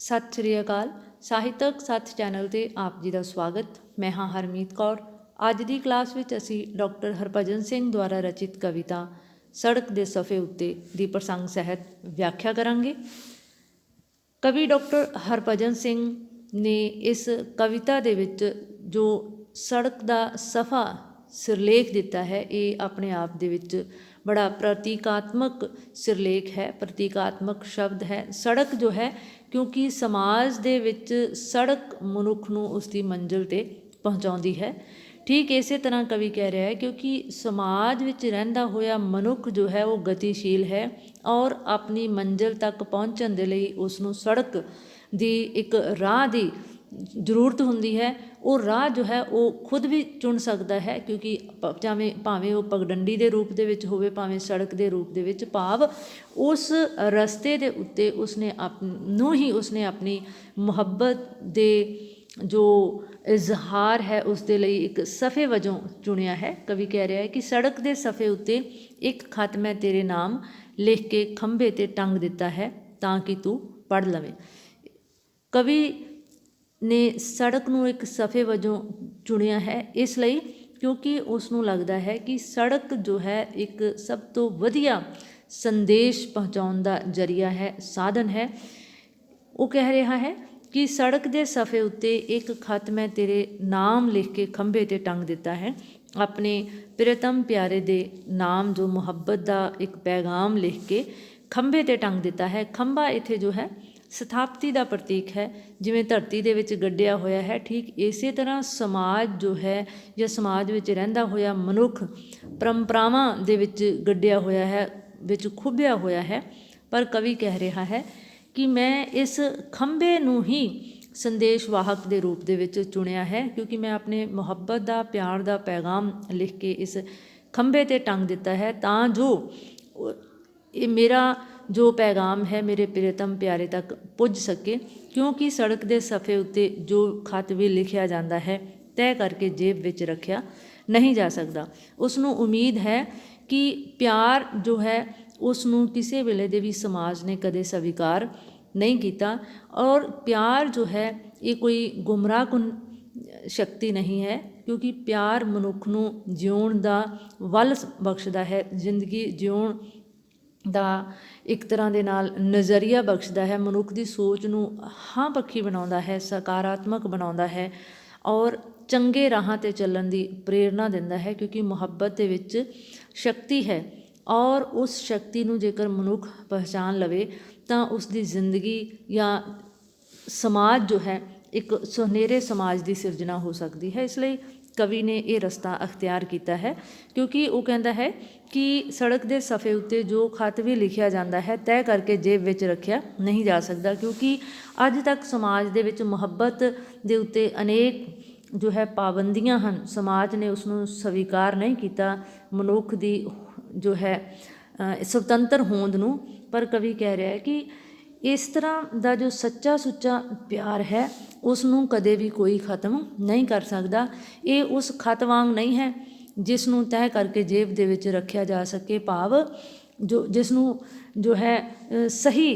ਸਤਿ ਸ਼੍ਰੀ ਅਕਾਲ। ਸਾਹਿਤਕ ਸੱਥ ਚੈਨਲ ਤੇ ਆਪ ਜੀ ਦਾ ਸਵਾਗਤ। ਮੈਂ ਹਾਂ ਹਰਮੀਤ ਕੌਰ। ਅੱਜ ਦੀ ਕਲਾਸ ਵਿੱਚ ਅਸੀਂ ਡਾਕਟਰ ਹਰਭਜਨ ਸਿੰਘ ਦੁਆਰਾ ਰਚਿਤ ਕਵਿਤਾ ਸੜਕ ਦੇ ਸਫ਼ੇ ਉੱਤੇ ਦੀ ਪ੍ਰਸੰਗ ਸਹਿਤ ਵਿਆਖਿਆ ਕਰਾਂਗੇ। ਕਵੀ ਡਾਕਟਰ ਹਰਭਜਨ ਸਿੰਘ ਨੇ ਇਸ ਕਵਿਤਾ ਦੇ ਵਿੱਚ ਜੋ ਸੜਕ ਦਾ ਸਫ਼ਾ ਸਿਰਲੇਖ ਦਿੱਤਾ ਹੈ, ਇਹ ਆਪਣੇ ਆਪ ਦੇ ਵਿੱਚ ਬੜਾ ਪ੍ਰਤੀਕਾਤਮਕ ਸਿਰਲੇਖ ਹੈ, ਪ੍ਰਤੀਕਾਤਮਕ ਸ਼ਬਦ ਹੈ। ਸੜਕ ਜੋ ਹੈ, ਕਿਉਂਕਿ ਸਮਾਜ ਦੇ ਵਿੱਚ ਸੜਕ ਮਨੁੱਖ ਨੂੰ ਉਸ ਦੀ ਮੰਜ਼ਿਲ ਤੇ ਪਹੁੰਚਾਉਂਦੀ ਹੈ। ਠੀਕ ਇਸੇ ਤਰ੍ਹਾਂ ਕਵੀ ਕਹਿ ਰਿਹਾ ਹੈ, ਕਿਉਂਕਿ ਸਮਾਜ ਵਿੱਚ ਰਹਿੰਦਾ ਹੋਇਆ ਮਨੁੱਖ ਜੋ ਹੈ, ਉਹ ਗਤੀਸ਼ੀਲ ਹੈ ਔਰ ਆਪਣੀ ਮੰਜ਼ਿਲ ਤੱਕ ਪਹੁੰਚਣ ਦੇ ਲਈ ਉਸ ਨੂੰ ਸੜਕ ਦੀ ਇੱਕ ਰਾਹ ਦੀ ਜ਼ਰੂਰਤ ਹੁੰਦੀ ਹੈ, ਉਹ ਰਾਹ ਜੋ ਹੈ, ਉਹ ਖੁਦ ਵੀ ਚੁਣ ਸਕਦਾ ਹੈ, ਕਿਉਂਕਿ ਭਾਵੇਂ ਭਾਵੇਂ ਉਹ ਪਗਡੰਡੀ ਦੇ ਰੂਪ ਦੇ ਵਿੱਚ ਹੋਵੇ, ਭਾਵੇਂ ਸੜਕ ਦੇ ਰੂਪ ਦੇ ਵਿੱਚ ਭਾਵ, ਉਸ ਰਸਤੇ ਦੇ ਉੱਤੇ ਉਸਨੇ ਆਪ, ਨੂੰ ਹੀ ਉਸਨੇ ਆਪਣੀ ਮੁਹੱਬਤ ਦੇ ਜੋ ਇਜ਼ਹਾਰ ਹੈ, ਉਸ ਦੇ ਲਈ ਇੱਕ ਸਫੇ ਵਜੋਂ ਚੁਣਿਆ ਹੈ। ਕਵੀ ਕਹਿ ਰਿਹਾ ਹੈ ਕਿ ਸੜਕ ਦੇ ਸਫੇ ਉੱਤੇ ਇੱਕ ਖਤ ਮੈਂ ਤੇਰੇ ਨਾਮ ਲਿਖ ਕੇ ਖੰਭੇ ਤੇ ਟੰਗ ਦਿੱਤਾ ਹੈ, ਤਾਂ ਕਿ ਤੂੰ ਪੜ ਲਵੇਂ। ਕਵੀ ਨੇ ਸੜਕ ਨੂੰ ਇੱਕ ਸਫੇ ਵਜੋਂ ਚੁਣਿਆ ਹੈ। ਇਸ ਲਈ ਕਿਉਂਕਿ ਉਸ ਨੂੰ ਲੱਗਦਾ ਹੈ ਕਿ ਸੜਕ ਜੋ ਹੈ ਇੱਕ ਸਭ ਤੋਂ ਵਧੀਆ ਸੰਦੇਸ਼ ਪਹੁੰਚਾਉਣ ਦਾ ਜਰੀਆ ਹੈ, ਸਾਧਨ ਹੈ। ਉਹ ਕਹਿ ਰਿਹਾ ਹੈ ਕਿ ਸੜਕ ਦੇ ਸਫੇ ਉੱਤੇ ਇੱਕ ਖਤ ਮੈਂ ਤੇਰੇ ਨਾਮ ਲਿਖ ਕੇ ਖੰਭੇ ਤੇ ਟੰਗ ਦਿੱਤਾ ਹੈ। ਆਪਣੇ ਪ੍ਰਿਤਮ ਪਿਆਰੇ ਦੇ ਨਾਮ ਜੋ ਮੁਹੱਬਤ ਦਾ ਇੱਕ ਪੈਗਾਮ ਲਿਖ ਕੇ ਖੰਭੇ ਤੇ ਟੰਗ ਦਿੱਤਾ ਹੈ। ਖੰਭਾ ਇੱਥੇ ਜੋ ਹੈ ਸਥਾਪਤੀ ਦਾ ਪ੍ਰਤੀਕ ਹੈ। ਜਿਵੇਂ ਧਰਤੀ ਦੇ ਵਿੱਚ ਗੱਡਿਆ ਹੋਇਆ ਹੈ, ਠੀਕ ਇਸੇ ਤਰ੍ਹਾਂ ਸਮਾਜ ਜੋ ਹੈ ਜਾਂ ਸਮਾਜ ਵਿੱਚ ਰਹਿੰਦਾ ਹੋਇਆ ਮਨੁੱਖ ਪਰੰਪਰਾਵਾਂ ਦੇ ਵਿੱਚ ਗੱਡਿਆ ਹੋਇਆ ਹੈ, ਵਿੱਚ ਖੁੱਭਿਆ ਹੋਇਆ ਹੈ। ਪਰ ਕਵੀ ਕਹਿ ਰਿਹਾ ਹੈ ਕਿ ਮੈਂ ਇਸ ਖੰਭੇ ਨੂੰ ਹੀ ਸੰਦੇਸ਼ ਵਾਹਕ ਦੇ ਰੂਪ ਦੇ ਵਿੱਚ ਚੁਣਿਆ ਹੈ, ਕਿਉਂਕਿ ਮੈਂ ਆਪਣੇ ਮੁਹੱਬਤ ਦਾ, ਪਿਆਰ ਦਾ ਪੈਗਾਮ ਲਿਖ ਕੇ ਇਸ ਖੰਭੇ ਤੇ ਟੰਗ ਦਿੱਤਾ ਹੈ। ਤਾਂ ਜੋ ਇਹ ਮੇਰਾ ਜੋ ਪੈਗਾਮ ਹੈ ਮੇਰੇ ਪ੍ਰਿਤਮ ਪਿਆਰੇ ਤੱਕ ਪੁੱਜ ਸਕੇ, ਕਿਉਂਕਿ ਸੜਕ ਦੇ ਸਫ਼ੇ ਉੱਤੇ ਜੋ ਖਤ ਵੀ ਲਿਖਿਆ ਜਾਂਦਾ ਹੈ, ਤੈਅ ਕਰਕੇ ਜੇਬ ਵਿੱਚ ਰੱਖਿਆ ਨਹੀਂ ਜਾ ਸਕਦਾ। ਉਸ ਨੂੰ ਉਮੀਦ ਹੈ ਕਿ ਪਿਆਰ ਜੋ ਹੈ ਉਸ ਨੂੰ ਕਿਸੇ ਵੇਲੇ ਦੇ ਵੀ ਸਮਾਜ ਨੇ ਕਦੇ ਸਵੀਕਾਰ ਨਹੀਂ ਕੀਤਾ ਔਰ ਪਿਆਰ ਜੋ ਹੈ, ਇਹ ਕੋਈ ਗੁੰਮਰਾਹਕੁਨ ਸ਼ਕਤੀ ਨਹੀਂ ਹੈ, ਕਿਉਂਕਿ ਪਿਆਰ ਮਨੁੱਖ ਨੂੰ ਜਿਉਣ ਦਾ ਵੱਲ ਬਖਸ਼ਦਾ ਹੈ, ਜ਼ਿੰਦਗੀ ਜਿਉਣ ਦਾ ਇੱਕ ਤਰ੍ਹਾਂ ਦੇ ਨਾਲ ਨਜ਼ਰੀਆ ਬਖਸ਼ਦਾ ਹੈ, ਮਨੁੱਖ ਦੀ ਸੋਚ ਨੂੰ ਹਾਂ ਪੱਖੀ ਬਣਾਉਂਦਾ ਹੈ, ਸਕਾਰਾਤਮਕ ਬਣਾਉਂਦਾ ਹੈ ਔਰ ਚੰਗੇ ਰਾਹਾਂ ਤੇ ਚੱਲਣ ਦੀ ਪ੍ਰੇਰਣਾ ਦਿੰਦਾ ਹੈ ਕਿਉਂਕਿ ਮੁਹੱਬਤ ਦੇ ਵਿੱਚ ਸ਼ਕਤੀ ਹੈ ਔਰ ਉਸ ਸ਼ਕਤੀ ਨੂੰ ਜੇਕਰ ਮਨੁੱਖ ਪਹਿਚਾਨ ਲਵੇ ਤਾਂ ਉਸ ਦੀ ਜ਼ਿੰਦਗੀ ਜਾਂ ਸਮਾਜ ਜੋ ਹੈ ਇੱਕ ਸੁਨਹਿਰੇ ਸਮਾਜ ਦੀ ਸਿਰਜਣਾ ਹੋ ਸਕਦੀ ਹੈ। ਇਸ ਲਈ ਕਵੀ ਨੇ ਇਹ ਰਸਤਾ ਅਖਤਿਆਰ ਕੀਤਾ ਹੈ, ਕਿਉਂਕਿ ਉਹ ਕਹਿੰਦਾ ਹੈ ਕਿ ਸੜਕ ਦੇ ਸਫ਼ੇ ਉੱਤੇ ਜੋ ਖਤ ਵੀ ਲਿਖਿਆ ਜਾਂਦਾ ਹੈ, ਤੈਅ ਕਰਕੇ ਜੇਬ ਵਿੱਚ ਰੱਖਿਆ ਨਹੀਂ ਜਾ ਸਕਦਾ, ਕਿਉਂਕਿ ਅੱਜ ਤੱਕ ਸਮਾਜ ਦੇ ਵਿੱਚ ਮੁਹੱਬਤ ਦੇ ਉੱਤੇ ਅਨੇਕ ਜੋ ਹੈ ਪਾਬੰਦੀਆਂ ਹਨ, ਸਮਾਜ ਨੇ ਉਸ ਨੂੰ ਸਵੀਕਾਰ ਨਹੀਂ ਕੀਤਾ, ਮਨੁੱਖ ਦੀ ਜੋ ਹੈ ਸੁਤੰਤਰ ਹੋਂਦ ਨੂੰ, ਪਰ ਕਵੀ ਕਹਿ ਰਿਹਾ ਹੈ ਕਿ ਇਸ ਤਰ੍ਹਾਂ ਦਾ ਜੋ ਸੱਚਾ ਸੁੱਚਾ ਪਿਆਰ ਹੈ ਉਸ ਨੂੰ ਕਦੇ ਵੀ ਕੋਈ ਖਤਮ ਨਹੀਂ ਕਰ ਸਕਦਾ। ਇਹ ਉਸ ਖਤ ਵਾਂਗ ਨਹੀਂ ਹੈ ਜਿਸ ਨੂੰ ਤੈਅ ਕਰਕੇ ਜੇਬ ਦੇ ਵਿੱਚ ਰੱਖਿਆ ਜਾ ਸਕੇ ਭਾਵ ਜੋ ਜਿਸ ਨੂੰ ਜੋ ਹੈ ਸਹੀ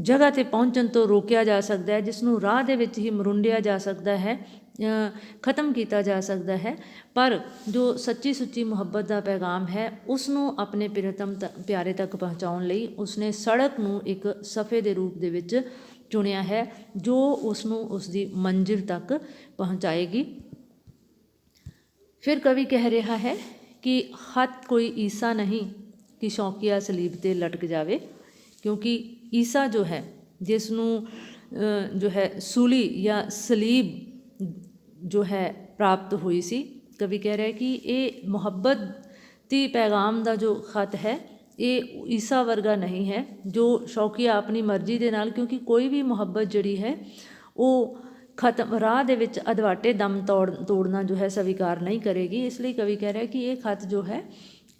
ਜਗ੍ਹਾ ਤੇ ਪਹੁੰਚਣ ਤੋਂ ਰੋਕਿਆ ਜਾ ਸਕਦਾ ਹੈ ਜਿਸ ਨੂੰ ਰਾਹ ਦੇ ਵਿੱਚ ਹੀ ਮਰੁੰਡਿਆ ਜਾ ਸਕਦਾ ਹੈ। ਖਤਮ ਕੀਤਾ ਜਾ ਸਕਦਾ ਹੈ, ਪਰ ਜੋ ਸੱਚੀ ਸੁੱਚੀ ਮੁਹੱਬਤ ਦਾ ਪੈਗਾਮ ਹੈ ਉਸ ਨੂੰ ਆਪਣੇ ਪ੍ਰਿਤਮ ਪਿਆਰੇ ਤੱਕ ਪਹੁੰਚਾਉਣ ਲਈ ਉਸਨੇ ਸੜਕ ਨੂੰ ਇੱਕ ਸਫੇ ਦੇ ਰੂਪ ਦੇ ਵਿੱਚ ਚੁਣਿਆ ਹੈ, ਜੋ ਉਸ ਨੂੰ ਉਸ ਦੀ ਮੰਜ਼ਿਲ ਤੱਕ ਪਹੁੰਚਾਏਗੀ। ਫਿਰ ਕਵੀ ਕਹਿ ਰਿਹਾ ਹੈ ਕਿ ਹੱਥ ਕੋਈ ਈਸਾ ਨਹੀਂ ਕਿ ਸ਼ੌਕੀਆ ਸਲੀਬ ਤੇ ਲਟਕ ਜਾਵੇ, ਕਿਉਂਕਿ ਈਸਾ ਜੋ ਹੈ ਜਿਸ ਨੂੰ ਜੋ ਹੈ ਸੂਲੀ ਜਾਂ ਸਲੀਬ ਜੋ ਹੈ ਪ੍ਰਾਪਤ ਹੋਈ ਸੀ। ਕਵੀ ਕਹਿ ਰਿਹਾ ਕਿ ਇਹ ਮੁਹੱਬਤ ਦੀ ਪੈਗਾਮ ਦਾ ਜੋ ਖਤ ਹੈ, ਇਹ ਈਸਾ ਵਰਗਾ ਨਹੀਂ ਹੈ, ਜੋ ਸ਼ੌਕੀਆ ਆਪਣੀ ਮਰਜ਼ੀ ਦੇ ਨਾਲ, ਕਿਉਂਕਿ ਕੋਈ ਵੀ ਮੁਹੱਬਤ ਜਿਹੜੀ ਹੈ, ਉਹ ਖਤਮ, ਰਾਹ ਦੇ ਵਿੱਚ ਅਦਵਾਟੇ ਦਮ ਤੋੜ, ਤੋੜਨਾ ਜੋ ਹੈ ਸਵੀਕਾਰ ਨਹੀਂ ਕਰੇਗੀ। ਇਸ ਲਈ ਕਵੀ ਕਹਿ ਰਿਹਾ ਕਿ ਇਹ ਖਤ ਜੋ ਹੈ,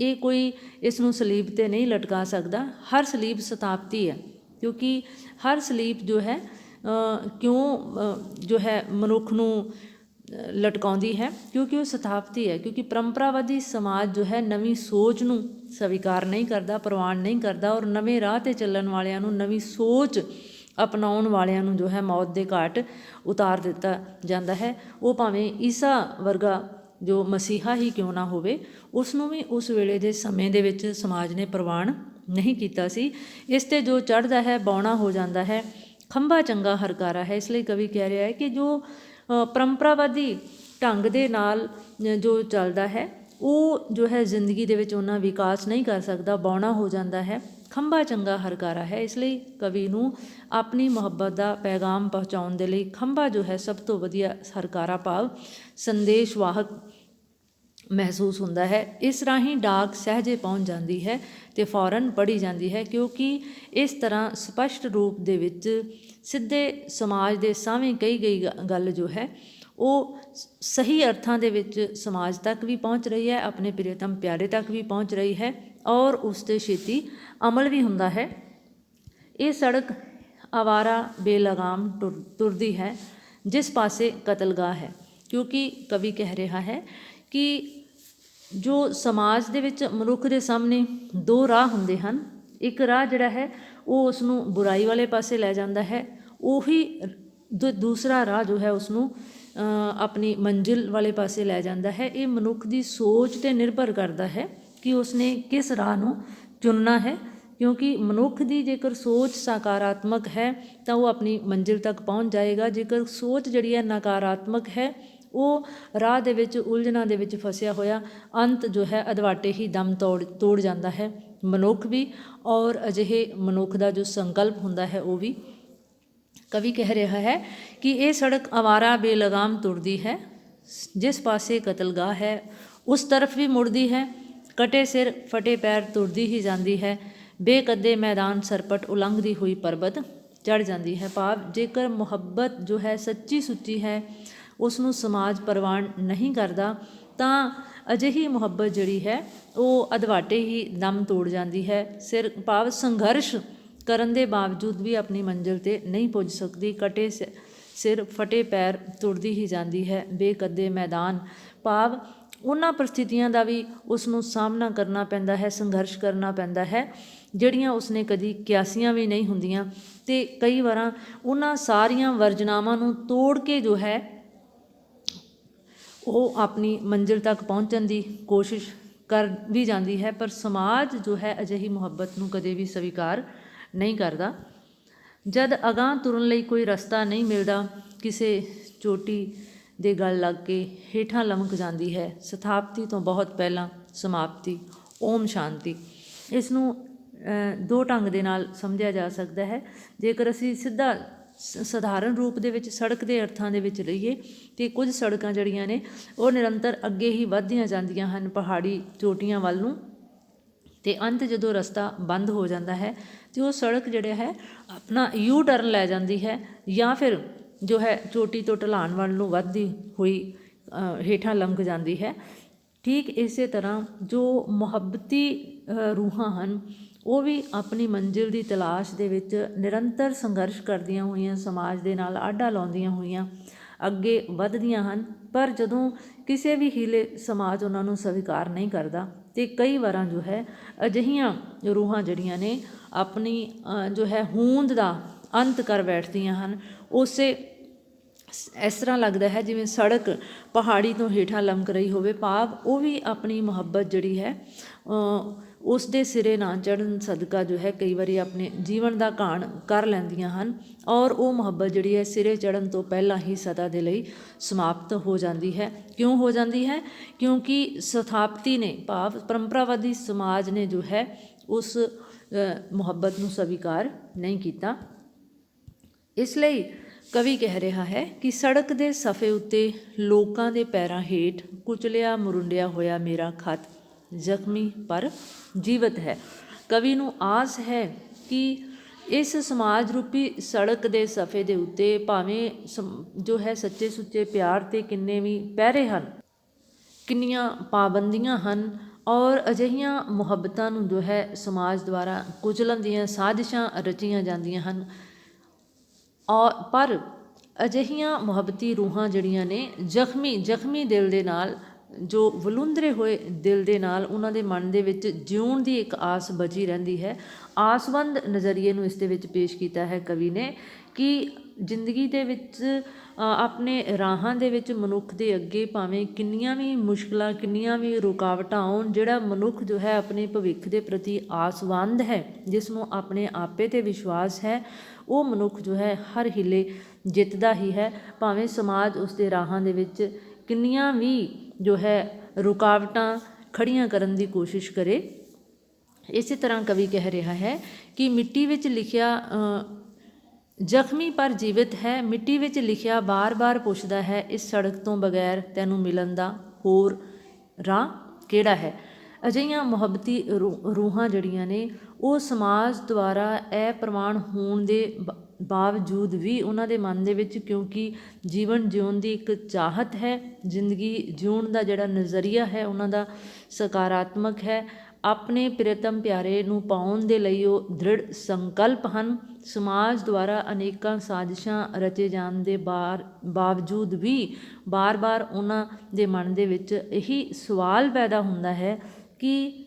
ਇਹ ਕੋਈ ਇਸ ਨੂੰ ਸਲੀਬ ਤੇ ਨਹੀਂ ਲਟਕਾ ਸਕਦਾ। ਹਰ ਸਲੀਬ ਸਤਾਪਤੀ ਹੈ, ਕਿਉਂਕਿ ਹਰ ਸਲੀਬ ਜੋ ਹੈ ਕਿਉਂ ਜੋ ਹੈ ਮਨੁੱਖ ਨੂੰ ਲਟਕਾਉਂਦੀ ਹੈ, ਕਿਉਂਕਿ ਉਹ ਸਥਾਪਤੀ ਹੈ, ਕਿਉਂਕਿ ਪਰੰਪਰਾਵਾਦੀ ਸਮਾਜ ਜੋ ਹੈ, ਨਵੀਂ ਸੋਚ ਨੂੰ ਸਵੀਕਾਰ ਨਹੀਂ ਕਰਦਾ, ਪ੍ਰਵਾਨ ਨਹੀਂ ਕਰਦਾ ਔਰ ਨਵੇਂ ਰਾਹ ਤੇ ਚੱਲਣ ਵਾਲਿਆਂ ਨੂੰ ਨਵੀਂ ਸੋਚ ਅਪਣਾਉਣ ਵਾਲਿਆਂ ਨੂੰ ਜੋ ਹੈ, ਮੌਤ ਦੇ ਘਾਟ ਉਤਾਰ ਦਿੱਤਾ ਜਾਂਦਾ ਹੈ। ਉਹ ਭਾਵੇਂ ਈਸਾ ਵਰਗਾ ਜੋ ਮਸੀਹਾ ਹੀ ਕਿਉਂ ਨਾ ਹੋਵੇ, ਉਸ ਨੂੰ ਵੀ ਉਸ ਵੇਲੇ ਦੇ ਸਮੇਂ ਦੇ ਵਿੱਚ ਸਮਾਜ ਨੇ ਪ੍ਰਵਾਨ ਨਹੀਂ ਕੀਤਾ ਸੀ। ਇਸ ਤੇ ਜੋ ਚੜ੍ਹਦਾ ਹੈ, ਬੌਣਾ ਹੋ ਜਾਂਦਾ ਹੈ, ਖੰਭਾ ਚੰਗਾ ਹਰਕਾਰਾ ਹੈ। ਇਸ ਲਈ ਕਵੀ ਕਹਿ ਰਿਹਾ ਹੈ ਕਿ ਜੋ ਪਰੰਪਰਾਵਾਦੀ ਢੰਗ ਦੇ ਨਾਲ ਜੋ ਚੱਲਦਾ ਹੈ, ਉਹ ਜੋ ਹੈ ਜ਼ਿੰਦਗੀ ਦੇ ਵਿੱਚ ਉਹਨਾਂ ਵਿਕਾਸ ਨਹੀਂ ਕਰ ਸਕਦਾ, ਬੌਣਾ ਹੋ ਜਾਂਦਾ ਹੈ। ਖੰਭਾ ਚੰਗਾ ਹਰਕਾਰਾ ਹੈ, ਇਸ ਲਈ ਕਵੀ ਨੂੰ ਆਪਣੀ ਮੁਹੱਬਤ ਦਾ ਪੈਗਾਮ ਪਹੁੰਚਾਉਣ ਦੇ ਲਈ ਖੰਭਾ ਜੋ ਹੈ ਸਭ ਤੋਂ ਵਧੀਆ ਹਰਕਾਰਾ ਭਾਵ ਸੰਦੇਸ਼ ਵਾਹਕ ਮਹਿਸੂਸ ਹੁੰਦਾ ਹੈ। ਇਸ ਰਾਹੀਂ ਡਾਕ ਸਹਿਜੇ ਪਹੁੰਚ ਜਾਂਦੀ ਹੈ ਤੇ ਫੌਰਨ ਪੜ੍ਹੀ ਜਾਂਦੀ ਹੈ ਕਿਉਂਕਿ ਇਸ ਤਰ੍ਹਾਂ ਸਪਸ਼ਟ ਰੂਪ ਦੇ ਵਿੱਚ ਸਿੱਧੇ ਸਮਾਜ ਦੇ ਸਾਹਮਣੇ ਕਹੀ ਗਈ ਗ- ਗੱਲ ਜੋ ਹੈ, ਉਹ ਸਹੀ ਅਰਥਾਂ ਦੇ ਵਿੱਚ ਸਮਾਜ ਤੱਕ ਵੀ ਪਹੁੰਚ ਰਹੀ ਹੈ, ਆਪਣੇ ਪ੍ਰਿਯਤਮ ਪਿਆਰੇ ਤੱਕ ਵੀ ਪਹੁੰਚ ਰਹੀ ਹੈ ਔਰ ਉਸ ਤੇ ਛੇਤੀ ਅਮਲ ਵੀ ਹੁੰਦਾ ਹੈ। ਇਹ ਸੜਕ ਆਵਾਰਾ ਬੇਲਗਾਮ ਟੁਰ- ਤੁਰਦੀ ਹੈ, ਜਿਸ ਪਾਸੇ ਕਤਲਗਾਹ ਹੈ। ਕਿਉਂਕਿ ਕਵੀ ਕਹਿ ਰਿਹਾ ਹੈ ਕਿ ਜੋ ਸਮਾਜ ਦੇ ਵਿੱਚ ਮਨੁੱਖ ਦੇ ਸਾਹਮਣੇ ਦੋ ਰਾਹ ਹੁੰਦੇ ਹਨ। ਇੱਕ ਰਾਹ ਜਿਹੜਾ ਹੈ, ਉਹ ਉਸ ਨੂੰ ਬੁਰਾਈ ਵਾਲੇ ਪਾਸੇ ਲੈ ਜਾਂਦਾ ਹੈ। ਉਹੀ ਦੂ- ਦੂਸਰਾ ਰਾਹ ਜੋ ਹੈ ਉਸ ਨੂੰ ਆਪਣੀ ਮੰਜ਼ਿਲ ਵਾਲੇ ਪਾਸੇ ਲੈ ਜਾਂਦਾ ਹੈ। ਇਹ ਮਨੁੱਖ ਦੀ ਸੋਚ ਤੇ ਨਿਰਭਰ ਕਰਦਾ ਹੈ ਕਿ ਉਸਨੇ ਕਿਸ ਰਾਹ ਨੂੰ ਚੁਣਨਾ ਹੈ। ਕਿਉਂਕਿ ਮਨੁੱਖ ਦੀ ਜੇਕਰ ਸੋਚ ਸਕਾਰਾਤਮਕ ਹੈ, ਤਾਂ ਉਹ ਆਪਣੀ ਮੰਜ਼ਿਲ ਤੱਕ ਪਹੁੰਚ ਜਾਏਗਾ। ਜੇਕਰ ਸੋਚ ਜਿਹੜੀ ਹੈ ਨਕਾਰਾਤਮਕ ਹੈ ਉਹ ਰਾਹ ਦੇ ਵਿੱਚ ਉਲਝਣਾਂ ਦੇ ਵਿੱਚ ਫਸਿਆ ਹੋਇਆ, ਅੰਤ ਜੋ ਹੈ ਅਦਵਾਟੇ ਹੀ ਦਮ ਤੋੜ ਤੋੜ ਜਾਂਦਾ ਹੈ। ਮਨੁੱਖ ਵੀ ਔਰ ਅਜਿਹੇ ਮਨੁੱਖ ਦਾ ਜੋ ਸੰਕਲਪ ਹੁੰਦਾ ਹੈ, ਉਹ ਵੀ ਕਵੀ ਕਹਿ ਰਿਹਾ ਹੈ ਕਿ ਇਹ ਸੜਕ ਆਵਾਰਾ ਬੇਲਗਾਮ ਤੁਰਦੀ ਹੈ, ਜਿਸ ਪਾਸੇ ਕਤਲਗਾਹ ਹੈ, ਉਸ ਤਰਫ ਵੀ ਮੁੜਦੀ ਹੈ, ਕਟੇ ਸਿਰ ਫਟੇ ਪੈਰ ਤੁਰਦੀ ਹੀ ਜਾਂਦੀ ਹੈ, ਬੇਕੱਦੇ ਮੈਦਾਨ ਸਰਪਟ ਉਲੰਘਦੀ ਹੋਈ ਪਰਬਤ ਚੜ ਜਾਂਦੀ ਹੈ। ਭਾਵ ਜੇਕਰ ਮੁਹੱਬਤ ਜੋ ਹੈ ਸੱਚੀ ਸੁੱਚੀ ਹੈ ਉਸ ਨੂੰ ਸਮਾਜ ਪ੍ਰਵਾਨ ਨਹੀਂ ਕਰਦਾ, ਤਾਂ ਅਜਿਹੀ ਮੁਹੱਬਤ ਜਿਹੜੀ ਹੈ, ਉਹ ਅਧਵਾਟੇ ਹੀ ਦਮ ਤੋੜ ਜਾਂਦੀ ਹੈ। ਸਿਰ ਭਾਵ ਸੰਘਰਸ਼ ਕਰਨ ਦੇ ਬਾਵਜੂਦ ਵੀ ਆਪਣੀ ਮੰਜ਼ਿਲ ਤੇ ਨਹੀਂ ਪੁੱਜ ਸਕਦੀ, ਕਟੇ ਸ- ਸਿਰ ਫਟੇ ਪੈਰ ਤੁਰਦੀ ਹੀ ਜਾਂਦੀ ਹੈ। ਬੇਕੱਦੇ ਮੈਦਾਨ ਭਾਵ ਉਹਨਾਂ ਪ੍ਰਸਥਿਤੀਆਂ ਦਾ ਵੀ ਉਸ ਨੂੰ ਸਾਹਮਣਾ ਕਰਨਾ ਪੈਂਦਾ ਹੈ, ਸੰਘਰਸ਼ ਕਰਨਾ ਪੈਂਦਾ ਹੈ, ਜਿਹੜੀਆਂ ਉਸਨੇ ਕਦੀ ਕਿਆਸੀਆਂ ਵੀ ਨਹੀਂ ਹੁੰਦੀਆਂ। ਤੇ ਕਈ ਵਾਰਾਂ ਉਹਨਾਂ ਸਾਰੀਆਂ ਵਰਜਨਾਵਾਂ ਨੂੰ ਤੋੜ ਕੇ ਜੋ ਹੈ ਉਹ ਆਪਣੀ ਮੰਜ਼ਿਲ ਤੱਕ ਪਹੁੰਚਣ ਦੀ ਕੋਸ਼ਿਸ਼ ਕਰ ਵੀ ਜਾਂਦੀ ਹੈ, ਪਰ ਸਮਾਜ ਜੋ ਹੈ ਅਜਿਹੀ ਮੁਹੱਬਤ ਨੂੰ ਕਦੇ ਵੀ ਸਵੀਕਾਰ ਨਹੀਂ ਕਰਦਾ। ਜਦ ਅਗਾਂਹ ਤੁਰਨ ਲਈ ਕੋਈ ਰਸਤਾ ਨਹੀਂ ਮਿਲਦਾ, ਕਿਸੇ ਚੋਟੀ ਦੇ ਗਲ ਲੱਗ ਕੇ ਹੇਠਾਂ ਲਮਕ ਜਾਂਦੀ ਹੈ। ਸਥਾਪਤੀ ਤੋਂ ਬਹੁਤ ਪਹਿਲਾਂ ਸਮਾਪਤੀ, ਓਮ ਸ਼ਾਂਤੀ। ਇਸ ਨੂੰ ਦੋ ਢੰਗ ਦੇ ਨਾਲ ਸਮਝਿਆ ਜਾ ਸਕਦਾ ਹੈ। ਜੇਕਰ ਅਸੀਂ ਸਿੱਧਾ ਸਧਾਰਨ ਰੂਪ ਦੇ ਵਿੱਚ, ਸੜਕ ਦੇ ਅਰਥਾਂ ਦੇ ਵਿੱਚ ਲਈਏ ਤੇ ਕੁਝ ਸੜਕਾਂ ਜਿਹੜੀਆਂ ਨੇ, ਉਹ ਨਿਰੰਤਰ ਅੱਗੇ ਹੀ ਵਧਦੀਆਂ ਜਾਂਦੀਆਂ ਹਨ ਪਹਾੜੀ ਚੋਟੀਆਂ ਵੱਲ ਨੂੰ। ਤੇ ਅੰਤ ਜਦੋਂ ਰਸਤਾ ਬੰਦ ਹੋ ਜਾਂਦਾ ਹੈ, ਤੇ ਉਹ ਸੜਕ ਜਿਹੜਾ ਹੈ, ਆਪਣਾ ਯੂ ਟਰਨ ਲੈ ਜਾਂਦੀ ਹੈ ਜਾਂ ਫਿਰ ਜੋ ਹੈ ਚੋਟੀ ਤੋਂ ਢਲਾਣ ਵੱਲ ਨੂੰ ਵੱਧਦੀ ਹੋਈ ਹੇਠਾਂ ਲੰਘ ਜਾਂਦੀ ਹੈ। ਠੀਕ ਇਸੇ ਤਰ੍ਹਾਂ ਜੋ ਮੁਹੱਬਤੀ ਰੂਹਾਂ ਹਨ ਉਹ ਵੀ ਆਪਣੀ ਮੰਜ਼ਿਲ ਦੀ ਤਲਾਸ਼ ਦੇ ਵਿੱਚ ਨਿਰੰਤਰ ਸੰਘਰਸ਼ ਕਰਦੀਆਂ ਹੋਈਆਂ, ਸਮਾਜ ਦੇ ਨਾਲ ਆਡਾ ਲਾਉਂਦੀਆਂ ਹੋਈਆਂ, ਅੱਗੇ ਵੱਧਦੀਆਂ ਹਨ। ਪਰ ਜਦੋਂ ਕਿਸੇ ਵੀ ਹੀਲੇ ਸਮਾਜ ਉਹਨਾਂ ਨੂੰ ਸਵੀਕਾਰ ਨਹੀਂ ਕਰਦਾ, ਤੇ ਕਈ ਵਾਰਾਂ ਜੋ ਹੈ, ਅਜਿਹੀਆਂ ਰੂਹਾਂ ਜਿਹੜੀਆਂ ਨੇ ਆਪਣੀ ਜੋ ਹੈ ਹੋਂਦ ਦਾ ਅੰਤ ਕਰ ਬੈਠਦੀਆਂ ਹਨ। ਉਸੇ ਇਸ ਤਰ੍ਹਾਂ ਲੱਗਦਾ ਹੈ ਜਿਵੇਂ ਸੜਕ ਪਹਾੜੀ ਤੋਂ ਹੇਠਾਂ ਲਮਕ ਰਹੀ ਹੋਵੇ, ਭਾਵ ਉਹ ਵੀ ਆਪਣੀ ਮੁਹੱਬਤ ਜਿਹੜੀ ਹੈ ਉਸ ਦੇ ਸਿਰੇ ਨਾ ਚੜਨ ਸਦਕਾ ਜੋ ਹੈ ਕਈ ਵਾਰੀ ਆਪਣੇ ਜੀਵਨ ਦਾ ਘਾਣ ਕਰ ਲੈਂਦੀਆਂ ਹਨ ਔਰ ਉਹ ਮੁਹੱਬਤ ਜਿਹੜੀ ਹੈ ਸਿਰੇ ਚੜਨ ਤੋਂ ਪਹਿਲਾਂ ਹੀ ਸਦਾ ਦੇ ਲਈ ਸਮਾਪਤ ਹੋ ਜਾਂਦੀ ਹੈ। ਕਿਉਂ ਹੋ ਜਾਂਦੀ ਹੈ? ਕਿਉਂਕਿ ਸਥਾਪਤੀ ਨੇ ਭਾਵ ਪਰੰਪਰਾਵਾਦੀ ਸਮਾਜ ਨੇ ਜੋ ਹੈ ਉਸ ਮੁਹੱਬਤ ਨੂੰ ਸਵੀਕਾਰ ਨਹੀਂ ਕੀਤਾ। ਇਸ ਲਈ ਕਵੀ ਕਹਿ ਰਿਹਾ ਹੈ ਕਿ ਸੜਕ ਦੇ ਸਫੇ ਉੱਤੇ ਲੋਕਾਂ ਦੇ ਪੈਰਾਂ ਹੇਠ ਕੁਚਲਿਆ ਮੁਰੁੰਡਿਆ ਹੋਇਆ ਮੇਰਾ ਖਤ ਜ਼ਖਮੀ ਪਰ ਜੀਵਤ ਹੈ। ਕਵੀ ਨੂੰ ਆਸ ਹੈ ਕਿ ਇਸ ਸਮਾਜ ਰੂਪੀ ਸੜਕ ਦੇ ਸਫੇ ਦੇ ਉੱਤੇ ਭਾਵੇਂ ਸਮ- ਜੋ ਹੈ ਸੱਚੇ ਸੁੱਚੇ ਪਿਆਰ ਤੇ ਕਿੰਨੇ ਵੀ ਪਹਿਰੇ ਹਨ, ਕਿੰਨੀਆਂ ਪਾਬੰਦੀਆਂ ਹਨ ਔਰ ਅਜਿਹੀਆਂ ਮੁਹੱਬਤਾਂ ਨੂੰ ਜੋ ਹੈ ਸਮਾਜ ਦੁਆਰਾ ਕੁਚਲਣ ਦੀਆਂ ਸਾਜ਼ਿਸ਼ਾਂ ਰਚੀਆਂ ਜਾਂਦੀਆਂ ਹਨ। ਔਰ ਪਰ ਅਜਿਹੀਆਂ ਮੁਹੱਬਤੀ ਰੂਹਾਂ ਜਿਹੜੀਆਂ ਨੇ ਜ਼ਖਮੀ ਜ਼ਖਮੀ ਦਿਲ ਦੇ ਨਾਲ ਜੋ ਵਲੁੰਦਰੇ ਹੋਏ ਦਿਲ ਦੇ ਨਾਲ ਉਹਨਾਂ ਦੇ ਮਨ ਦੇ ਵਿੱਚ ਜਿਉਣ ਦੀ ਇੱਕ ਆਸ ਬਚੀ ਰਹਿੰਦੀ ਹੈ। ਆਸਵੰਦ ਨਜ਼ਰੀਏ ਨੂੰ ਇਸ ਦੇ ਵਿੱਚ ਪੇਸ਼ ਕੀਤਾ ਹੈ ਕਵੀ ਨੇ ਕਿ ਜ਼ਿੰਦਗੀ ਦੇ ਵਿੱਚ ਆਪਣੇ ਰਾਹਾਂ ਦੇ ਵਿੱਚ ਮਨੁੱਖ ਦੇ ਅੱਗੇ ਭਾਵੇਂ ਕਿੰਨੀਆਂ ਵੀ ਮੁਸ਼ਕਲਾਂ, ਕਿੰਨੀਆਂ ਵੀ ਰੁਕਾਵਟਾਂ ਆਉਣ, ਜਿਹੜਾ ਮਨੁੱਖ ਜੋ ਹੈ ਆਪਣੇ ਭਵਿੱਖ ਦੇ ਪ੍ਰਤੀ ਆਸਵੰਦ ਹੈ, ਜਿਸ ਨੂੰ ਆਪਣੇ ਆਪੇ ਤੇ ਵਿਸ਼ਵਾਸ ਹੈ, ਉਹ ਮਨੁੱਖ ਜੋ ਹੈ ਹਰ ਹਿੱਲੇ ਜਿੱਤਦਾ ਹੀ ਹੈ। ਭਾਵੇਂ ਸਮਾਜ ਉਸ ਦੇ ਰਾਹਾਂ ਦੇ ਵਿੱਚ ਕਿੰਨੀਆਂ ਵੀ ਜੋ ਹੈ ਰੁਕਾਵਟਾਂ ਖੜੀਆਂ ਕਰਨ ਦੀ ਕੋਸ਼ਿਸ਼ ਕਰੇ। ਇਸੇ ਤਰ੍ਹਾਂ ਕਵੀ ਕਹਿ ਰਿਹਾ ਹੈ ਕਿ ਮਿੱਟੀ ਵਿੱਚ ਲਿਖਿਆ ਜ਼ਖਮੀ ਪਰ ਜੀਵਿਤ ਹੈ, ਮਿੱਟੀ ਵਿੱਚ ਲਿਖਿਆ ਬਾਰ-ਬਾਰ ਪੁੱਛਦਾ ਹੈ, ਇਸ ਸੜਕ ਤੋਂ ਬਗੈਰ ਤੈਨੂੰ ਮਿਲਣ ਦਾ ਹੋਰ ਰਾਹ ਕਿਹੜਾ ਹੈ? ਅਜਿਹੀਆਂ ਮੁਹੱਬਤੀ ਰੂ- ਰੂਹਾਂ ਜਿਹੜੀਆਂ ਨੇ, ਉਹ ਸਮਾਜ ਦੁਆਰਾ ਇਹ ਪ੍ਰਮਾਣ ਹੋਣ ਦੇ ਬ- ਬਾਵਜੂਦ ਵੀ ਉਹਨਾਂ ਦੇ ਮਨ ਦੇ ਵਿੱਚ ਕਿਉਂਕਿ ਜੀਵਨ ਜਿਉਣ ਦੀ ਇੱਕ ਚਾਹਤ ਹੈ, ਜ਼ਿੰਦਗੀ ਜਿਉਣ ਦਾ ਜਿਹੜਾ ਨਜ਼ਰੀਆ ਹੈ ਉਹਨਾਂ ਦਾ ਸਕਾਰਾਤਮਕ ਹੈ। ਆਪਣੇ ਪ੍ਰੀਤਮ ਪਿਆਰੇ ਨੂੰ ਪਾਉਣ ਦੇ ਲਈ ਉਹ ਦ੍ਰਿੜ ਸੰਕਲਪ ਹਨ। ਸਮਾਜ ਦੁਆਰਾ ਅਨੇਕਾਂ ਸਾਜ਼ਿਸ਼ਾਂ ਰਚੇ ਜਾਣ ਦੇ ਬਾਰ, ਬਾਵਜੂਦ ਵੀ ਬਾਰ-ਬਾਰ ਉਹਨਾਂ ਦੇ ਮਨ ਦੇ ਵਿੱਚ ਇਹੀ ਸਵਾਲ ਪੈਦਾ ਹੁੰਦਾ ਹੈ ਕਿ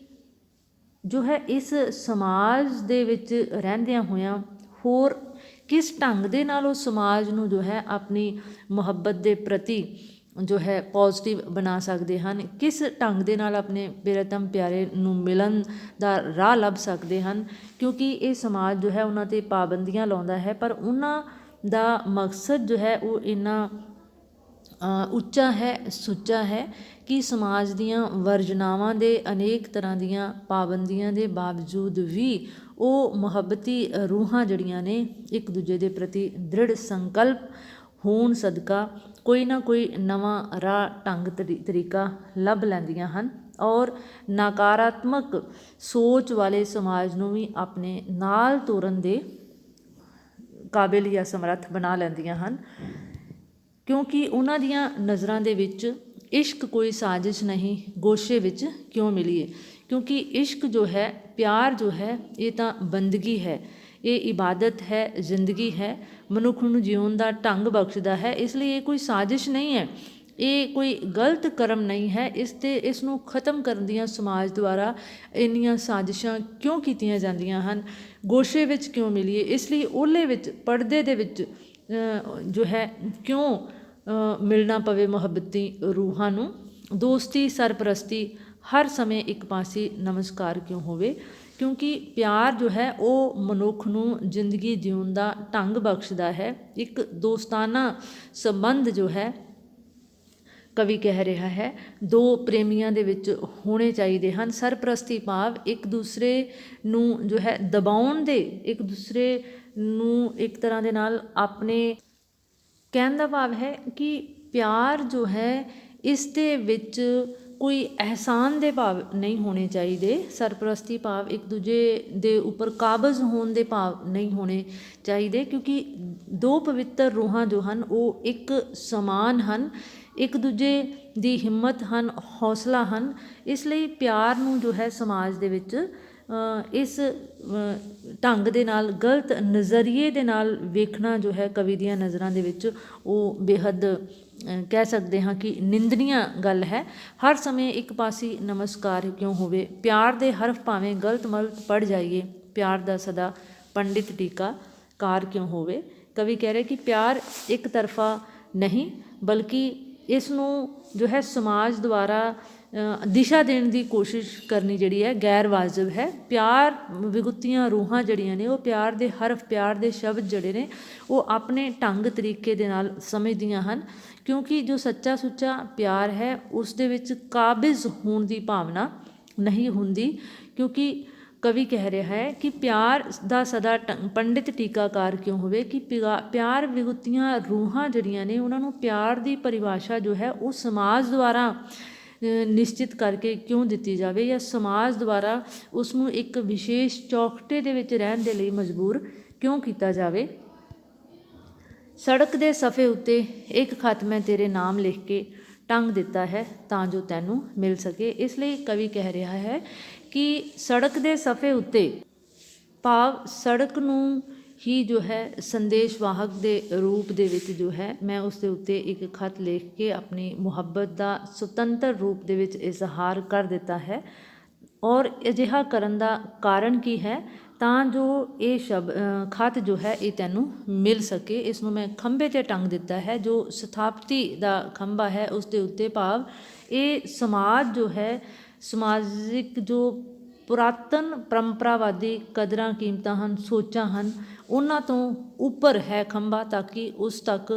ਜੋ ਹੈ ਇਸ ਸਮਾਜ ਦੇ ਵਿੱਚ ਰਹਿੰਦਿਆਂ ਹੋਇਆਂ ਹੋਰ ਕਿਸ ਢੰਗ ਦੇ ਨਾਲ ਉਹ ਸਮਾਜ ਨੂੰ ਜੋ ਹੈ ਆਪਣੀ ਮੁਹੱਬਤ ਦੇ ਪ੍ਰਤੀ ਜੋ ਹੈ ਪੋਜ਼ਿਟਿਵ ਬਣਾ ਸਕਦੇ ਹਨ? ਕਿਸ ਢੰਗ ਦੇ ਨਾਲ ਆਪਣੇ ਬੇਰਤਮ ਪਿਆਰੇ ਨੂੰ ਮਿਲਣ ਦਾ ਰਾਹ ਲੱਭ ਸਕਦੇ ਹਨ? ਕਿਉਂਕਿ ਇਹ ਸਮਾਜ ਜੋ ਹੈ ਉਹਨਾਂ ਤੇ ਪਾਬੰਦੀਆਂ ਲਾਉਂਦਾ ਹੈ, ਪਰ ਉਹਨਾਂ ਦਾ ਮਕਸਦ ਜੋ ਹੈ ਉਹ ਇੰਨਾ ਉੱਚਾ ਹੈ, ਸੁੱਚਾ ਹੈ ਕਿ ਸਮਾਜ ਦੀਆਂ ਵਰਜਨਾਵਾਂ ਦੇ ਅਨੇਕ ਤਰ੍ਹਾਂ ਦੀਆਂ ਪਾਬੰਦੀਆਂ ਦੇ ਬਾਵਜੂਦ ਵੀ ਉਹ ਮੁਹੱਬਤੀ ਰੂਹਾਂ ਜਿਹੜੀਆਂ ਨੇ, ਇੱਕ ਦੂਜੇ ਦੇ ਪ੍ਰਤੀ ਦ੍ਰਿੜ ਸੰਕਲਪ ਹੋਣ ਸਦਕਾ ਕੋਈ ਨਾ ਕੋਈ ਨਵਾਂ ਰਾਹ, ਢੰਗ, ਤਰੀ- ਤਰੀਕਾ ਲੱਭ ਲੈਂਦੀਆਂ ਹਨ ਔਰ ਨਕਾਰਾਤਮਕ ਸੋਚ ਵਾਲੇ ਸਮਾਜ ਨੂੰ ਵੀ ਆਪਣੇ ਨਾਲ ਤੋਰਨ ਦੇ ਕਾਬਿਲ ਜਾਂ ਸਮਰੱਥ ਬਣਾ ਲੈਂਦੀਆਂ ਹਨ। ਕਿਉਂਕਿ ਉਹਨਾਂ ਦੀਆਂ ਨਜ਼ਰਾਂ ਦੇ ਵਿੱਚ ਇਸ਼ਕ ਕੋਈ ਸਾਜ਼ਿਸ਼ ਨਹੀਂ, ਗੋਸ਼ੇ ਵਿੱਚ ਕਿਉਂ ਮਿਲੀਏ? ਕਿਉਂਕਿ ਇਸ਼ਕ ਜੋ ਹੈ ਪਿਆਰ ਜੋ ਹੈ ਇਹ ਤਾਂ ਬੰਦਗੀ ਹੈ ਇਹ ਇਬਾਦਤ ਹੈ ਜ਼ਿੰਦਗੀ ਹੈ ਮਨੁੱਖ ਨੂੰ ਜਿਉਣ ਦਾ ਢੰਗ ਬਖਸ਼ਦਾ ਹੈ ਇਸ ਲਈ ਇਹ ਕੋਈ ਸਾਜ਼ਿਸ਼ ਨਹੀਂ ਹੈ ਇਹ ਕੋਈ ਗਲਤ ਕਰਮ ਨਹੀਂ ਹੈ ਇਸ ਤੇ ਇਸ ਨੂੰ ਖਤਮ ਕਰਨ ਦੀਆਂ ਸਮਾਜ ਦੁਆਰਾ ਇੰਨੀਆਂ ਸਾਜ਼ਿਸ਼ਾਂ ਕਿਉਂ ਕੀਤੀਆਂ ਜਾਂਦੀਆਂ ਹਨ ਗੋਸ਼ੇ ਵਿੱਚ ਕਿਉਂ ਮਿਲੀਏ ਇਸ ਲਈ ਓਲੇ ਵਿੱਚ ਪਰਦੇ ਦੇ ਵਿੱਚ ਜੋ ਹੈ ਕਿਉਂ ਮਿਲਣਾ ਪਵੇ ਮੁਹੱਬਤੀ ਰੂਹਾਂ ਨੂੰ ਦੋਸਤੀ ਸਰਪ੍ਰਸਤੀ ਹਰ ਸਮੇਂ ਇੱਕ ਪਾਸੇ ਨਮਸਕਾਰ ਕਿਉਂ ਹੋਵੇ? ਕਿਉਂਕਿ ਪਿਆਰ ਜੋ ਹੈ, ਉਹ ਮਨੁੱਖ ਨੂੰ ਜ਼ਿੰਦਗੀ ਜਿਉਣ ਦਾ ਢੰਗ ਬਖਸ਼ਦਾ ਹੈ। ਇੱਕ ਦੋਸਤਾਨਾ ਸੰਬੰਧ ਜੋ ਹੈ, ਕਵੀ ਕਹਿ ਰਿਹਾ ਹੈ, ਦੋ ਪ੍ਰੇਮੀਆਂ ਦੇ ਵਿੱਚ ਹੋਣੇ ਚਾਹੀਦੇ ਹਨ। ਸਰਪ੍ਰਸਤੀ ਭਾਵ ਇੱਕ ਦੂਸਰੇ ਨੂੰ ਜੋ ਹੈ, ਦਬਾਉਣ ਦੇ, ਇੱਕ ਦੂਸਰੇ ਨੂੰ ਇੱਕ ਤਰ੍ਹਾਂ ਦੇ ਨਾਲ ਆਪਣੇ ਕਹਿਣ ਦਾ ਭਾਵ ਹੈ ਕਿ ਪਿਆਰ ਜੋ ਹੈ, ਇਸ ਦੇ ਵਿੱਚ ਕੋਈ ਅਹਿਸਾਨ ਦੇ ਭਾਵ ਨਹੀਂ ਹੋਣੇ ਚਾਹੀਦੇ। ਸਰਪ੍ਰਸਤੀ ਭਾਵ ਇੱਕ ਦੂਜੇ ਦੇ ਉੱਪਰ ਕਾਬਜ਼ ਹੋਣ ਦੇ ਭਾਵ ਨਹੀਂ ਹੋਣੇ ਚਾਹੀਦੇ ਕਿਉਂਕਿ ਦੋ ਪਵਿੱਤਰ ਰੂਹਾਂ ਜੋ ਹਨ, ਉਹ ਇੱਕ ਸਮਾਨ ਹਨ, ਇੱਕ ਦੂਜੇ ਦੀ ਹਿੰਮਤ ਹਨ, ਹੌਸਲਾ ਹਨ। ਇਸ ਲਈ ਪਿਆਰ ਨੂੰ ਜੋ ਹੈ ਸਮਾਜ ਦੇ ਵਿੱਚ ਇਸ ਢੰਗ ਦੇ ਨਾਲ, ਗਲਤ ਨਜ਼ਰੀਏ ਦੇ ਨਾਲ ਵੇਖਣਾ ਜੋ ਹੈ ਕਵੀ ਦੀਆਂ ਨਜ਼ਰਾਂ ਦੇ ਵਿੱਚ, ਉਹ ਬੇਹੱਦ ਕਹਿ ਸਕਦੇ ਹਾਂ ਕਿ ਨਿੰਦਨੀय ਗੱਲ ਹੈ। ਹਰ ਸਮੇਂ ਇੱਕ ਪਾਸੀ ਨਮਸਕਾਰ ਕਿਉਂ ਹੋਵੇ? ਪਿਆਰ ਦੇ ਹਰਫ ਭਾਵੇਂ ਗਲਤ ਮਲਤ ਪੜ ਜਾਈਏ, ਪਿਆਰ ਦਾ ਸਦਾ ਪੰਡਿਤ ਟੀਕਾ ਕਾਰ ਕਿਉਂ ਹੋਵੇ? ਕਵੀ ਕਹਿ ਰਿਹਾ ਕਿ ਪਿਆਰ ਇੱਕ ਤਰਫਾ ਨਹੀਂ, ਬਲਕਿ ਇਸ ਨੂੰ ਜੋ ਹੈ ਸਮਾਜ ਦੁਆਰਾ ਦਿਸ਼ਾ ਦੇਣ ਦੀ ਕੋਸ਼ਿਸ਼ ਕਰਨੀ ਜਿਹੜੀ ਹੈ ਗੈਰ ਵਾਜਬ ਹੈ। ਪਿਆਰ ਵਿਗੁੱਤੀਆਂ ਰੂਹਾਂ ਜਿਹੜੀਆਂ ਨੇ, ਉਹ ਪਿਆਰ ਦੇ ਹਰਫ, ਪਿਆਰ ਦੇ ਸ਼ਬਦ ਜਿਹੜੇ ਨੇ, ਉਹ ਆਪਣੇ ਢੰਗ ਤਰੀਕੇ ਦੇ ਨਾਲ ਸਮਝਦੀਆਂ ਹਨ, ਕਿਉਂਕਿ ਜੋ ਸੱਚਾ ਸੁੱਚਾ ਪਿਆਰ ਹੈ, ਉਸ ਦੇ ਵਿੱਚ ਕਾਬਿਜ਼ ਹੋਣ ਦੀ ਭਾਵਨਾ ਨਹੀਂ ਹੁੰਦੀ, ਕਿਉਂਕਿ ਕਵੀ ਕਹਿ ਰਿਹਾ ਹੈ ਕਿ ਪਿਆਰ ਦਾ ਸਦਾ ਢੰਗ- ਪੰਡਿਤ ਟੀਕਾਕਾਰ ਕਿਉਂ ਹੋਵੇ ਕਿ ਪਿਗਾ- ਪਿਆਰ ਵਿਗੁੱਤੀਆਂ ਰੂਹਾਂ ਜਿਹੜੀਆਂ ਨੇ, ਉਹਨਾਂ ਨੂੰ ਪਿਆਰ ਦੀ ਪਰਿਭਾਸ਼ਾ ਜੋ ਹੈ, ਉਹ ਸਮਾਜ ਦੁਆਰਾ ਨਿਸ਼ਚਿਤ ਕਰਕੇ ਕਿਉਂ ਦਿੱਤੀ ਜਾਵੇ ਜਾਂ ਸਮਾਜ ਦੁਆਰਾ ਉਸ ਨੂੰ ਇੱਕ ਵਿਸ਼ੇਸ਼ ਚੌਕਟੇ ਦੇ ਵਿੱਚ ਰਹਿਣ ਦੇ ਲਈ ਮਜਬੂਰ ਕਿਉਂ ਕੀਤਾ ਜਾਵੇ? ਸੜਕ ਦੇ ਸਫੇ ਉੱਤੇ ਇੱਕ ਖਤ ਮੈਂ ਤੇਰੇ ਨਾਮ ਲਿਖ ਕੇ ਟੰਗ ਦਿੱਤਾ ਹੈ ਤਾਂ ਜੋ ਤੈਨੂੰ ਮਿਲ ਸਕੇ। ਇਸ ਲਈ ਕਵੀ ਕਹਿ ਰਿਹਾ ਹੈ ਕਿ ਸੜਕ ਦੇ ਸਫੇ ਉੱਤੇ ਭਾਵ ਸੜਕ ਨੂੰ ਹੀ ਜੋ ਹੈ ਸੰਦੇਸ਼ ਵਾਹਕ ਦੇ ਰੂਪ ਦੇ ਵਿੱਚ ਜੋ ਹੈ, ਮੈਂ ਉਸ ਦੇ ਉੱਤੇ ਇੱਕ ਖਤ ਲਿਖ ਕੇ ਆਪਣੀ ਮੁਹੱਬਤ ਦਾ ਸੁਤੰਤਰ ਰੂਪ ਦੇ ਵਿੱਚ ਇਜ਼ਹਾਰ ਕਰ ਦਿੱਤਾ ਹੈ। ਔਰ ਅਜਿਹਾ ਕਰਨ ਦਾ ਕਾਰਨ ਕੀ ਹੈ? ਤਾਂ ਜੋ ਇਹ ਸ਼ਬ ਖਤ ਜੋ ਹੈ, ਇਹ ਤੈਨੂੰ ਮਿਲ ਸਕੇ। ਇਸ ਨੂੰ ਮੈਂ ਖੰਭੇ ਤੇ ਟੰਗ ਦਿੱਤਾ ਹੈ, ਜੋ ਸਥਾਪਤੀ ਦਾ ਖੰਭਾ ਹੈ, ਉਸ ਦੇ ਉੱਤੇ ਭਾਵ ਇਹ ਸਮਾਜ ਜੋ ਹੈ, ਸਮਾਜਿਕ ਜੋ ਪੁਰਾਤਨ ਪਰੰਪਰਾਵਾਦੀ ਕਦਰਾਂ ਕੀਮਤਾਂ ਹਨ, ਸੋਚਾਂ ਹਨ ਉਹਨਾਂ ਤੋਂ ਉੱਪਰ ਹੈ ਖੰਭਾ ਤਾਂ ਕਿ ਉਸ ਤੱਕ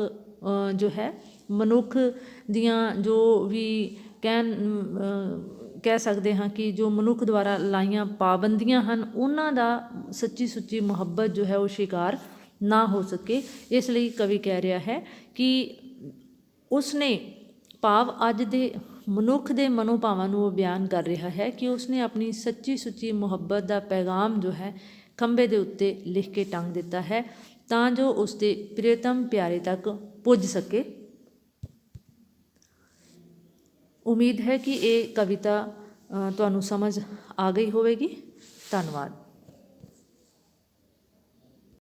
ਜੋ ਹੈ, ਮਨੁੱਖ ਦੀਆਂ ਜੋ ਵੀ ਕਹਿਣ ਕਹਿ ਸਕਦੇ ਹਾਂ ਕਿ ਜੋ ਮਨੁੱਖ ਦੁਆਰਾ ਲਾਈਆਂ ਪਾਬੰਦੀਆਂ ਹਨ, ਉਹਨਾਂ ਦਾ ਸੱਚੀ ਸੁੱਚੀ ਮੁਹੱਬਤ ਜੋ ਹੈ ਉਹ ਸ਼ਿਕਾਰ ਨਾ ਹੋ ਸਕੇ। ਇਸ ਲਈ ਕਵੀ ਕਹਿ ਰਿਹਾ ਹੈ ਕਿ ਉਸਨੇ ਭਾਵ ਅੱਜ ਦੇ ਮਨੁੱਖ ਦੇ ਮਨੋਭਾਵਾਂ ਨੂੰ ਉਹ ਬਿਆਨ ਕਰ ਰਿਹਾ ਹੈ ਕਿ ਉਸਨੇ ਆਪਣੀ ਸੱਚੀ ਸੁੱਚੀ ਮੁਹੱਬਤ ਦਾ ਪੈਗਾਮ ਜੋ ਹੈ ਖੰਭੇ ਦੇ ਉੱਤੇ ਲਿਖ ਕੇ ਟੰਗ ਦਿੱਤਾ ਹੈ ਤਾਂ ਜੋ ਉਸ ਦੇ ਪ੍ਰੀਤਮ ਪਿਆਰੇ ਤੱਕ ਪੁੱਜ ਸਕੇ। ਉਮੀਦ ਹੈ ਕਿ ਇਹ ਕਵਿਤਾ ਅ, ਤੁਹਾਨੂੰ ਸਮਝ ਆ ਗਈ ਹੋਵੇਗੀ। ਧੰਨਵਾਦ।